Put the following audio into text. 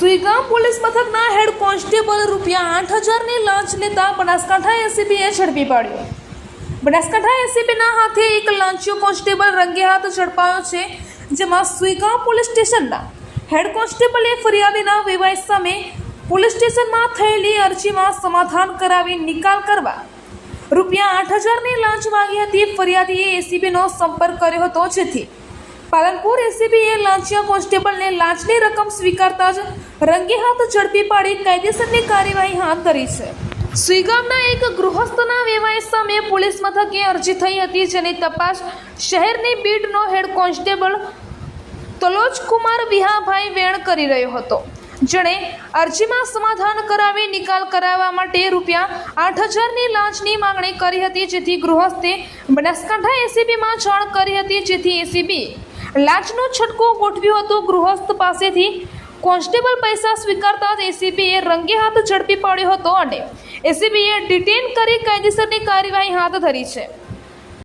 Police મથકના head constable રૂપિયા આઠ હજારની લાંચ લેતા બનાસકાંઠા એસીબીએ ઝડપી પાડ્યો. બનાસકાંઠા એસીબીના હાથે એક લાંચિયો કોન્સ્ટેબલ રંગે હાથ ઝડપાયો છે, જેમાં સુઈગામ પોલીસ સ્ટેશનના હેડ કોન્સ્ટેબલે ફરિયાદીના વેવાય સામે પોલીસ સ્ટેશનમાં થયેલી અરજીમાં સમાધાન કરાવી નિકાલ કરવા રૂપિયા આઠ હજારની લાંચ માંગી હતી. ફરિયાદીએ એસીબીનો સંપર્ક કર્યો હતો, જેથી પાલનપુર એસીબીએ લાંચિયા કોન્સ્ટેબલને લાંચની રકમ સ્વીકારતા જ રંગે હાથ ઝડપી પાડી કાયદેસરની કાર્યવાહી હાથ ધરી છે. સુઈગામના એક ગૃહસ્થના વેવાય સામે પોલીસ મથકે અરજી થઈ હતી, જેની તપાસ શહેરની બીટનો હેડ કોન્સ્ટેબલ તલોજ કુમાર વિહાભાઈ વેણ કરી રહ્યો હતો. જેણે અરજીમાં સમાધાન કરાવી નિકાલ કરાવવા માટે રૂપિયા આઠ હજારની લાંચની માંગણી કરી હતી, જેથી ગૃહસ્થે બનાસકાંઠા એસીબીમાં જાણ કરી હતી, જેથી એસીબી લાંચનો છટકો ગોઠવ્યો હતો ગૃહસ્થ પાસેથી. કોન્સ્ટેબલ પૈસા સ્વીકારતા જ એસીબીએ રંગે હાથ ઝડપી પાડ્યો હતો અને એસીબીએ ડિટેન કરી કાયદેસરની કાર્યવાહી હાથ ધરી છે.